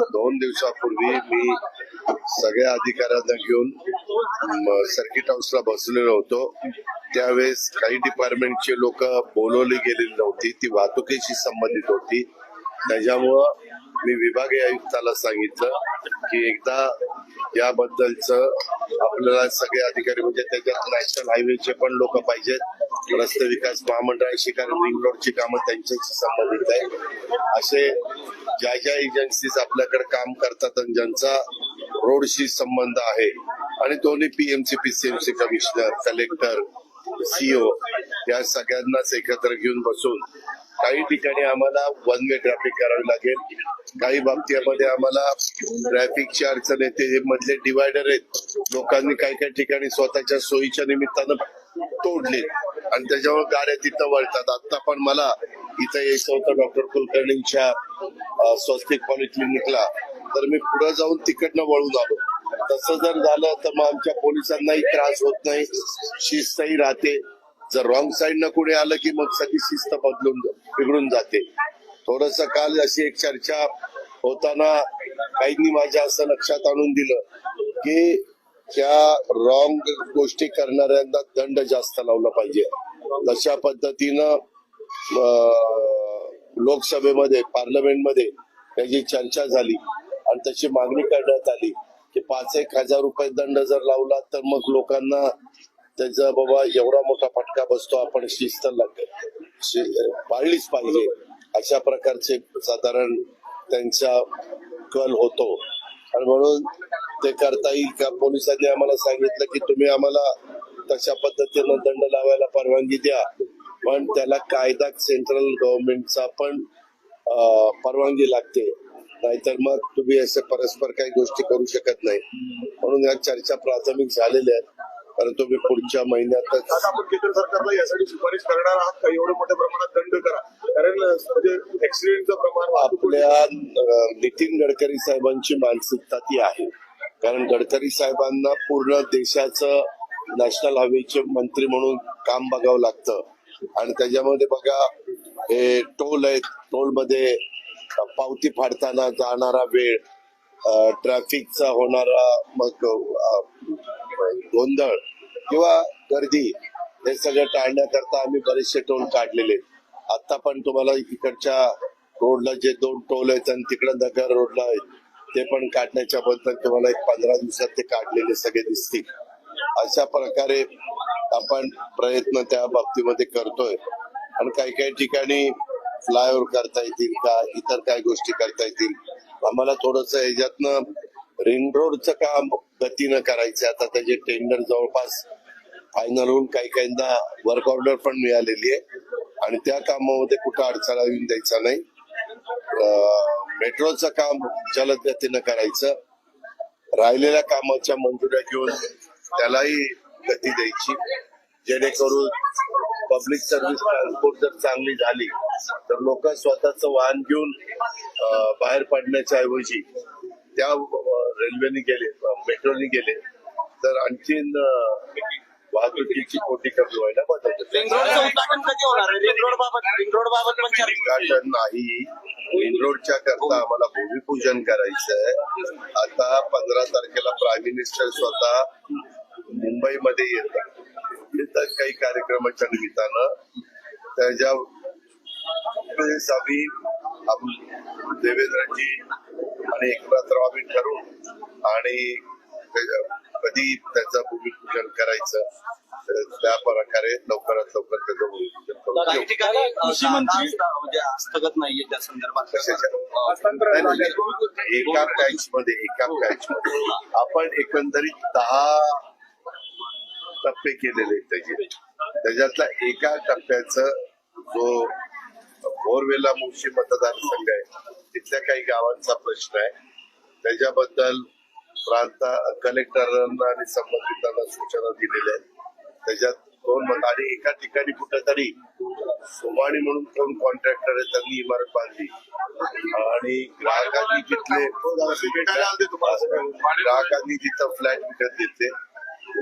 दोन दिवसापूर्वी मी सगळ्या अधिकाऱ्यांना घेऊन सर्किट हाऊसला बसलेलो होतो. त्यावेळेस काही डिपार्टमेंटचे लोक बोलवली गेलेली नव्हती. ती वाहतुकीशी संबंधित होती. त्याच्यामुळं मी विभागीय आयुक्ताला सांगितलं की एकदा याबद्दलच आपल्याला सगळे अधिकारी म्हणजे त्याच्यात नॅशनल हायवेचे पण लोक पाहिजेत. रस्ते विकास महामंडळाशी कारण रिंग रोडची कामं त्यांच्याशी संबंधित आहे असे ज्या ज्या एजन्सीज आपल्याकडे काम करतात आणि ज्यांचा रोडशी संबंध आहे आणि दोन्ही PMC PCMC commissioner collector CO या सगळ्यांनाच एकत्र घेऊन बसून काही ठिकाणी आम्हाला वन वे ट्रॅफिक करावी लागेल. काही बाबतीमध्ये आम्हाला ट्रॅफिकची अडचण येते मधले डिवायडर आहेत. लोकांनी काही काही ठिकाणी स्वतःच्या सोयीच्या निमित्तानं तोडले आणि त्याच्यावर गाड्या तिथं वळतात. आता पण मला इथं यायचं होतं डॉक्टर कुलकर्णींच्या अं, स्वस्तिक पॉलिक्लिनिकला. तर मी पुढे जाऊन तिकडनं वळून आलो. तसं जर झालं तर मग आमच्या पोलिसांनाही त्रास होत नाही. शिस्तही राहते. जर रॉंग साईडनं कुणी आलं की मग सगळी शिस्त बदलून बिघडून जाते. थोडस काल अशी एक चर्चा होताना काहींनी माझ्या असं लक्षात आणून दिलं की त्या रॉंग गोष्टी करणाऱ्यांना दंड जास्त लावला पाहिजे. तशा पद्धतीनं लोकसभेमध्ये पार्लमेंटमध्ये त्याची चर्चा झाली आणि त्याची मागणी करण्यात आली की पाच एक हजार रुपये दंड जर लावला तर मग लोकांना त्याचा बाबा एवढा मोठा फटका बसतो आपण शिस्त लाग पाळलीच पाहिजे. अशा प्रकारचे साधारण त्यांचा कल होतो. आणि म्हणून ते करता येईल का? पोलिसांनी आम्हाला सांगितलं की तुम्ही आम्हाला तशा पद्धतीनं दंड लावायला परवानगी द्या. पण त्याला कायदा सेंट्रल गव्हर्नमेंटचा पण परवानगी लागते. नाहीतर मग तुम्ही असे परस्पर काही गोष्टी करू शकत नाही. म्हणून या चर्चा प्राथमिक झालेल्या आहेत. परंतु मी पुढच्या महिन्यातच आता आपण केंद्र सरकारला यासाठी शिफारस करणार आहात का? एवढं मोठ्या प्रमाणात दंड करा. कारण म्हणजे ऍक्सिडेंटचं प्रमाण आपल्या नितीन गडकरी साहेबांची मानसिकता ती आहे. कारण गडकरी साहेबांना पूर्ण देशाचं नॅशनल हायवेचे मंत्री म्हणून काम बघावं लागतं आणि त्याच्यामध्ये बघा हे टोल आहेत टोलमध्ये पावती फाडताना जाणारा वेळ ट्रॅफिकचा होणारा मग गोंधळ किंवा गर्दी हे सगळं टाळण्याकरता आम्ही बरेचसे टोल काढलेले आहेत. आता पण तुम्हाला इकडच्या रोडला जे दोन टोल आहेत आणि तिकडं नगर रोडला आहेत ते पण काढण्याच्या बद्दल तुम्हाला एक पंधरा दिवसात ते काढलेले सगळे दिसतील. अशा प्रकारे आपण प्रयत्न त्या बाबतीमध्ये करतोय. आणि काही काही ठिकाणी फ्लायओव्हर करता येतील का? इतर काय गोष्टी करता येतील. आम्हाला थोडस ह्याच्यातनं रिंग रोडचं काम गतीनं करायचं आता त्याचे टेंडर जवळपास फायनल होऊन काही काहींना वर्क ऑर्डर पण मिळालेली आहे. आणि त्या कामामध्ये कुठं अडचणा येऊन द्यायचा नाही. मेट्रोचं काम जलद गतीनं करायचं राहिलेल्या कामाच्या मंजुऱ्या घेऊन त्यालाही गती द्यायची. जेणेकरून पब्लिक सर्व्हिस ट्रान्सपोर्ट जर चांगली झाली तर लोक स्वतःच वाहन घेऊन बाहेर पडण्याच्या ऐवजी त्या रेल्वेने गेले मेट्रोनी मेट्रोने गेले तर आणखीन वाहतुकीची कोटी कमी व्हायला मदत होते. रिंग रोडचं उद्घाटन कधी होणार आहे? रिंग रोड बाबत रिंग रोड बाबत पण चर्चा उद्घाटन नाही. मेन रोडच्या करता आम्हाला भूमिपूजन करायचं आहे आता पंधरा तारखेला प्राईम मिनिस्टर स्वतः मुंबईमध्ये येतात. येतात काही कार्यक्रमाच्या निमित्तानं. त्याच्या वेळेस आम्ही आम- देवेंद्रजी आणि एकनाथराव आम्ही ठरवू आणि त्याच्या- कधी त्याचं भूमिपूजन करायचं तर त्या प्रकारे लवकरात लवकर त्याचं भूमिपूजन कृषी मंत्री म्हणजे हस्तगत नाहीये त्या संदर्भात. कशाच्या? नाही, नाही, नाही. एका मध्ये एका पॅच मध्ये आपण एकंदरीत दहा टप्पे केलेले त्याचे. त्याच्यातला एका टप्प्याचं जो बोरवेला मुळशी मतदारसंघ आहे तिथल्या काही गावांचा प्रश्न आहे. त्याच्याबद्दल प्रांत कलेक्टरांना आणि संबंधितांना सूचना दिलेल्या आहेत. त्याच्यात दोन मत आणि एका ठिकाणी कुठेतरी सोमाणी म्हणून कोण कॉन्ट्रॅक्टर आहे त्यांनी इमारत बांधली. आणि ग्राहकांनी जिथले ग्राहकांनी तिथं फ्लॅट विकत घेतले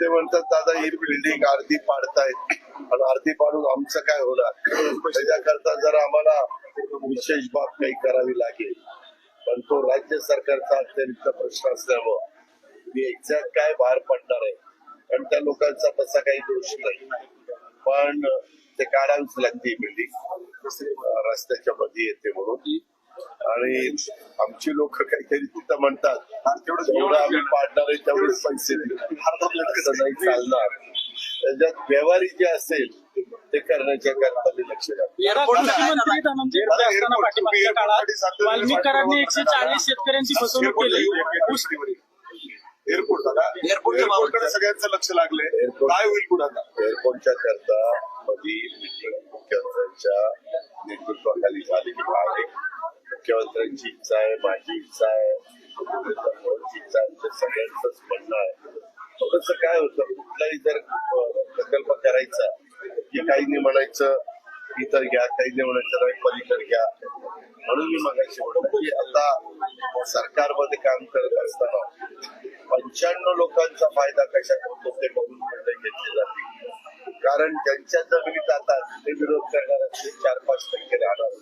ते म्हणतात दादा ही बिल्डिंग अर्धी पाडतायत. आणि अर्धी पाडून आमचं काय होणार? त्याच्याकरता जर आम्हाला विशेष बाब काही करावी लागेल. पण तो राज्य सरकारचा अतिरिक्त प्रश्न असल्यामुळं. मी एक्झॅक्ट काय बाहेर पडणार आहे? कारण त्या लोकांचा तसा काही दोष नाही. पण ते काढावीच लागते बिल्डिंग रस्त्याच्या मध्ये येते म्हणून आणि आमची लोक काहीतरी तिथं म्हणतात जेवढं आम्ही पाडणार आहे तेवढेच पैसे नाही चालणार. त्याच्यात व्यवहारी जे असेल ते करण्याच्या करता मी लक्ष काळात वाल्मिकरांनी एकशे चाळीस शेतकऱ्यांची फसवणूक केली. एअरपोर्ट एअरपोर्टकडे सगळ्यांचं लक्ष लागले एअरपोर्ट- काय होईल पुढे आता? एअरपोर्टच्या करता मीटिंग मुख्यमंत्र्यांच्या नेतृत्वाखाली झालेली आहे मुख्यमंत्र्यांची इच्छा आहे माझी इच्छा आहे. सगळ्यांचंच म्हणणं आहे. थोडस काय होतं कुठलाही जर प्रकल्प करायचा की काहींनी म्हणायचं इतर घ्या काहींनी म्हणायचं नाही पलीकडे घ्या. म्हणून मी मगाशी म्हणतो की आता सरकारमध्ये काम करत असताना पंच्याण्णव लोकांचा फायदा कशा होतो ते बघून निर्णय घेतले जाते कारण ज्यांच्या जमिनीत आता ते विरोध करणाऱ्यांचे चार पाच टक्के राहणार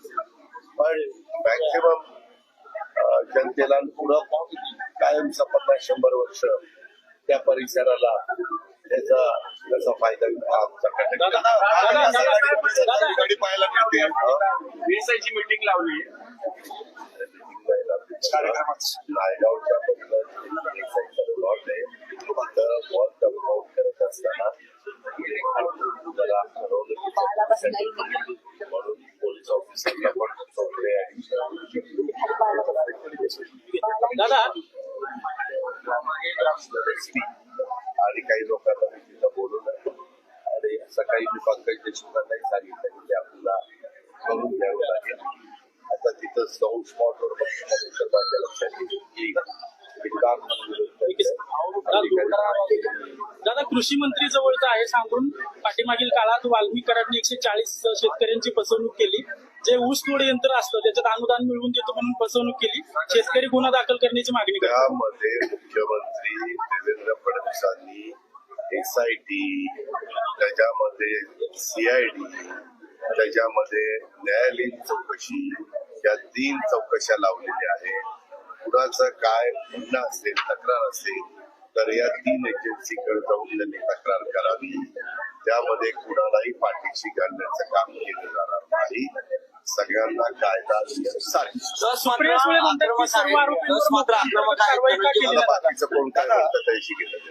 पण मॅक्सिमम जनतेला पुढं कायमचा पन्नास शंभर वर्ष त्या परिसराला त्याचा त्याचा फायदा पाहायला मिळते बीएसआयची मीटिंग लावली नायगावच्या प्लॉट आहे. तर वॉल वर्कआउट करत असताना म्हणून पोलीस ऑफिसरला पण दादा आणि काही लोकांना मी तिथं बोलवलं आणि सकाळी मी पंकज देशमुखांनाही सांगितलं की आपल्याला करून घ्यावं लागेल आता तिथं जाऊन स्पॉटवर बघितल्यानंतर माझ्या लक्षात येईल की काम दादा कृषी मंत्री जवळचं आहे सांगून पाठीमागील काळात वाल्मिकरांनी एकशे चाळीस शेतकऱ्यांची फसवणूक केली. जे ऊस तोड यंत्र असतं त्याच्यात अनुदान मिळवून देतो म्हणून फसवणूक केली. शेतकरी गुन्हा दाखल करण्याची मागणी त्यामध्ये मुख्यमंत्री देवेंद्र फडणवीसांनी एस आय टी त्याच्यामध्ये सीआयडी त्याच्यामध्ये न्यायालयीन चौकशी या तीन चौकशा लावलेल्या आहेत कुणाचं काय म्हणणं असेल तक्रार असेल तर या तीन एजन्सीकडे जाऊन त्यांनी तक्रार करावी त्यामध्ये कुणालाही पाठीशी घालण्याचं काम केलं जाणार नाही सगळ्यांना कायदा? बाकीचं कोण काय म्हणतं त्याशी गेलं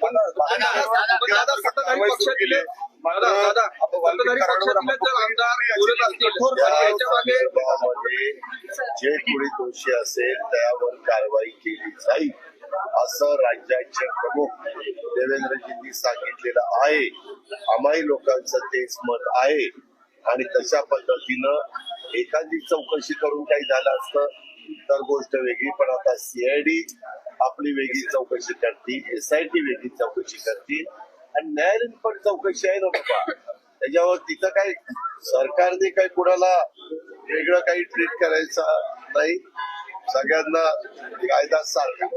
त्यामध्ये जे कोणी दोषी असेल त्यावर कारवाई केली जाईल असं राज्याचे प्रमुख देवेंद्रजींनी सांगितलेलं आहे. आम्हाही लोकांचं तेच मत आहे. आणि तशा पद्धतीनं एखादी चौकशी करून काही झालं असतं तर गोष्ट वेगळी. पण आता सीआयडी आपली वेगळी चौकशी करते एसआयटी वेगळी चौकशी करते आणि न्यायालयीन पण चौकशी आहे ना बाबा. त्याच्यावर तिथं काय सरकारने काय कुणाला वेगळं काही ट्रीट करायचं नाही. सगळ्यांना कायदा सारखा.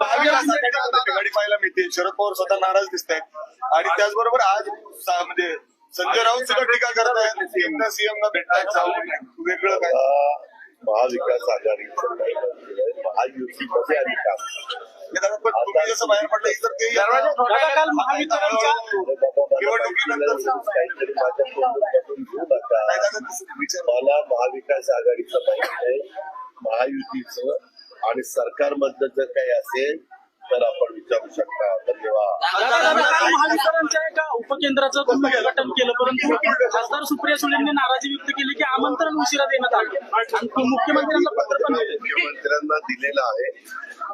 पाहायला मिळते. शरद पवार स्वतः नाराज दिसत आहेत आणि त्याचबरोबर आज म्हणजे संजय राऊत सुद्धा टीका करत आहेत. सीएमना सीएमना भेटतायत. जाऊन वेगळं काय? महाविकास आहे, महायुतीमध्ये आम्ही काम. तुम्ही जसं बाहेर पडलं ते मला निवडणुकीनंतर महाविकास आघाडीचं माहिती आहे. महायुतीचं आणि सरकारमधलं जर काही असेल तर आपण विचारू शकता. महावितरणच्या एका उपकेंद्राचं तुम्ही उद्घाटन केलं परंतु खासदार सुप्रिया सुळेंनी नाराजी व्यक्त केली की आमंत्रण उशिरा देण्यात आलं. आणि मुख्यमंत्र्यांचं पत्र पण. मुख्यमंत्र्यांना दिलेलं आहे.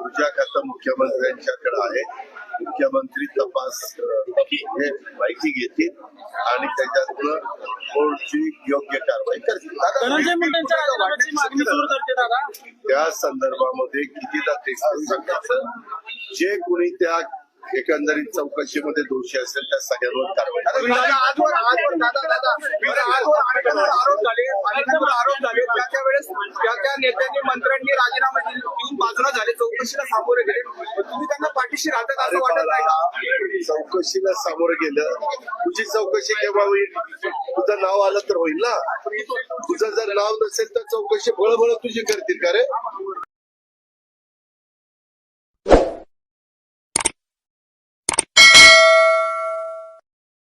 ऊर्जा खातं मुख्यमंत्र्यांच्याकडे आहे. मुख्यमंत्री तपास हे माहिती घेतील आणि त्याच्यातनं कोणती योग्य कारवाई करतील. त्या संदर्भामध्ये कितीदा ते सांगायचं जे कोणी त्या एकंदरीत चौकशीमध्ये दोषी असेल त्या सगळ्यांवर कारवाई आरोप झाले अनेकांवर आरोप झाले त्या त्या वेळेस त्या त्या नेत्यांनी मंत्र्यांनी राजीनामा दिले- देऊन बाजूला झाले चौकशीला सामोरे गेले तुम्ही त्यांना पाठीशी राहतात असं वाटत नाही का? चौकशीला सामोरं गेलं तुझी चौकशी केव्हा होईल तुझं नाव आलं तर होईल ना तुझं जर नाव नसेल तर चौकशी बळबळ तुझी करतील का रे